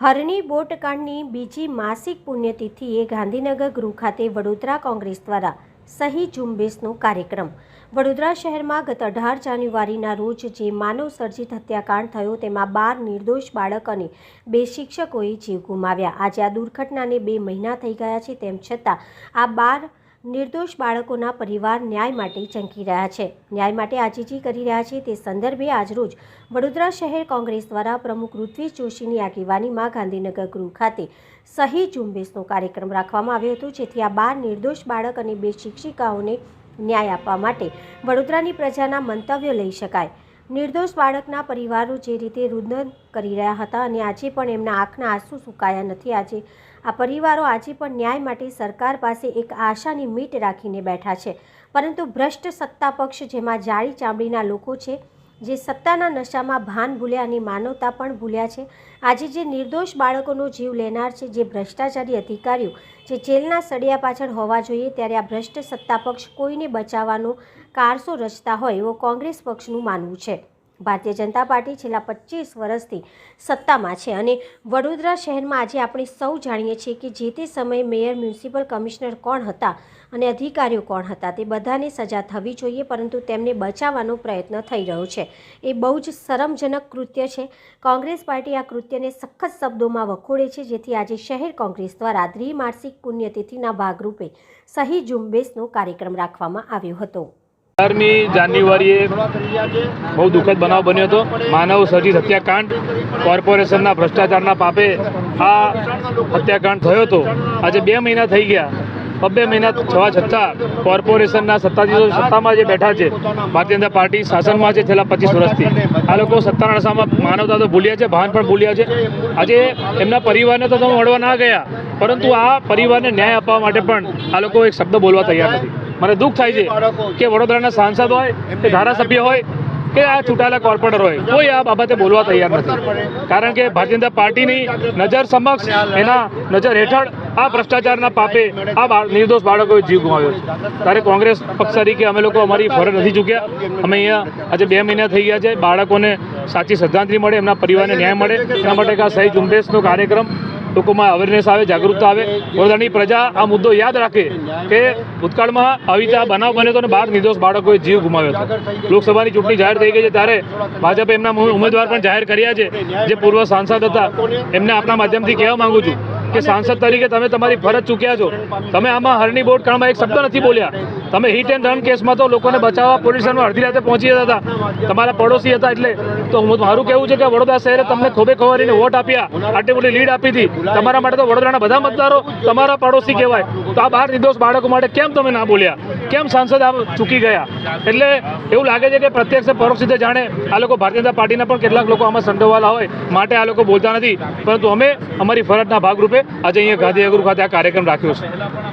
હરણી બોટકાંડની બીજી માસિક પુણ્યતિથિએ ગાંધીનગર ગૃહ ખાતે વડોદરા કોંગ્રેસ દ્વારા સહી ઝુંબેશનો કાર્યક્રમ. વડોદરા શહેરમાં ગત અઢાર જાન્યુઆરીના રોજ જે માનવ સર્જિત હત્યાકાંડ થયો તેમાં બાર નિર્દોષ બાળક અને બે શિક્ષકોએ જીવ ગુમાવ્યા. આજે આ દુર્ઘટનાને બે મહિના થઈ ગયા છે તેમ છતાં આ બાર નિર્દોષ બાળકોના પરિવાર ન્યાય માટે ચંકી રહ્યા છે. ન્યાય માટે આજીજી કરી રહ્યા છે તે સંદર્ભે આજરોજ વડોદરા શહેર કોંગ્રેસ દ્વારા પ્રમુખ ઋત્વિજ જોશીની આગેવાનીમાં ગાંધીનગર ગૃહ ખાતે સહી ઝુંબેશનો કાર્યક્રમ રાખવામાં આવ્યો હતો, જેથી આ બાર નિર્દોષ બાળક અને બે શિક્ષિકાઓને ન્યાય આપવા માટે વડોદરાની પ્રજાના મંતવ્યો લઈ શકાય. નિર્દોષ બાળકના પરિવારો જે રીતે રુદન કરી રહ્યા હતા અને આજે પણ એમના આંખના આંસુ સુકાયા નથી. આજે આ પરિવારો આજે પણ ન્યાય માટે સરકાર પાસે એક આશાની મીટ રાખીને બેઠા છે. પરંતુ ભ્રષ્ટ સત્તા પક્ષ જેમાં જાળી ચામડીના લોકો છે જે સત્તાના નશામાં ભાન ભૂલ્યા અને માનવતા પણ ભૂલ્યા છે. આજે જે નિર્દોષ બાળકોનો જીવ લેનાર છે, જે ભ્રષ્ટાચારી અધિકારીઓ જે જેલના સળિયા પાછળ હોવા જોઈએ, ત્યારે આ ભ્રષ્ટ સત્તા પક્ષ કોઈને બચાવવાનો કારસો રચતા હોય એવો કોંગ્રેસ પક્ષનું માનવું છે. ભારતીય જનતા પાર્ટી છેલ્લા પચીસ વર્ષથી સત્તામાં છે અને વડોદરા શહેરમાં આજે આપણે સૌ જાણીએ છીએ કે જે તે સમયે મેયર, મ્યુનિસિપલ કમિશનર કોણ હતા અને અધિકારીઓ કોણ હતા તે બધાને સજા થવી જોઈએ, પરંતુ તેમને બચાવવાનો પ્રયત્ન થઈ રહ્યો છે. એ બહુ જ શરમજનક કૃત્ય છે. કોંગ્રેસ પાર્ટી આ કૃત્યને સખત શબ્દોમાં વખોડે છે, જેથી આજે શહેર કોંગ્રેસ દ્વારા દ્વિમાસિક પુણ્યતિથિના ભાગરૂપે સહી ઝુંબેશનો કાર્યક્રમ રાખવામાં આવ્યો હતો. અઢારમી જાન્યુઆરીએ બહુ દુઃખદ બનાવ બન્યો હતો. માનવ સર્જિત હત્યાકાંડ કોર્પોરેશનના ભ્રષ્ટાચારના પાપે આ હત્યાકાંડ થયો હતો. આજે બે મહિના થઈ ગયા. બબ્બે મહિના થવા છતાં કોર્પોરેશનના સત્તાધીશો સત્તામાં જે બેઠા છે, ભારતીય જનતા પાર્ટી શાસનમાં છે છેલ્લા પચીસ વર્ષથી. આ લોકો સત્તાના નશામાં માનવતા તો ભૂલ્યા છે, ભાન પણ ભૂલ્યા છે. આજે એમના પરિવારને તો તમે મળવા ના ગયા, પરંતુ આ પરિવારને ન્યાય આપવા માટે પણ આ લોકો એક શબ્દ બોલવા તૈયાર નથી. મને દુઃખ થાય છે કે વડોદરાના સાંસદ હોય, કે ધારાસભ્ય હોય, કે આ ચૂંટાયેલા કોર્પોરેટર હોય. કોઈ આ બાબતે બોલવા તૈયાર નથી. કારણ કે ભારતીય જનતા પાર્ટીની નજર સમક્ષ, એના નજર હેઠળ આ ભ્રષ્ટાચારના પાપે આ નિર્દોષ બાળકોએ જીવ ગુમાવ્યો છે. ત્યારે કોંગ્રેસ પક્ષ તરીકે અમે લોકો અમારી ફરજ નથી ચૂક્યા. અમે અહીંયા આજે બે મહિના થઈ ગયા છે. બાળકોને સાચી શ્રદ્ધાંજલિ મળે, એમના પરિવારને ન્યાય મળે. એના માટે આ સહી ઝુંબેશનો કાર્યક્રમ લોકોમાં અવેરનેસ આવે, જાગૃતતા આવે. વડોદરાની પ્રજા આ મુદ્દો યાદ રાખે કે ભૂતકાળમાં આવી બનાવ બન્યો હતો અને બાર નિર્દોષ બાળકોએ જીવ ગુમાવ્યો હતો. લોકસભાની ચૂંટણી જાહેર થઈ ગઈ છે ત્યારે ભાજપે એમના ઉમેદવાર પણ જાહેર કર્યા છે. જે પૂર્વ સાંસદ હતા, એમને આપણા માધ્યમથી કહેવા માગું છું કે સાંસદ તરીકે તમે તમારી ફરજ ચૂક્યા છો. તમે આમાં હરણી બોટ કાળમાં એક શબ્દ નથી બોલ્યા. તમે હિટ એન્ડ રન કેસમાં તો લોકોને બચાવવા પોલીસમાં અડધી રાતે પહોંચી જતા હતા. તમારા પડોશી હતા એટલે. તો મારું કહેવું છે કે વડોદરા શહેરે તમને ખોબે ખવારીને વોટ આપ્યા. આટલી મોટી લીડ આપી હતી. તમારા માટે તો વડોદરાના બધા મતદારો તમારા પડોશી કહેવાય. તો આ બાર નિર્દોષ બાળકો માટે કેમ તમે ના બોલ્યા? કેમ સાંસદ આ ચૂકી ગયા? એટલે એવું લાગે છે કે પ્રત્યક્ષ પરોક્ષ રીતે જાણે આ લોકો ભારતીય જનતા પાર્ટીના પણ કેટલાક લોકો આમાં સંડોવાયેલા હોય. માટે આ લોકો બોલતા નથી. પરંતુ અમે અમારી ફરજના ભાગરૂપે આજે અહીંયા ગાંધીનગર ખાતે આ કાર્યક્રમ રાખ્યો છે.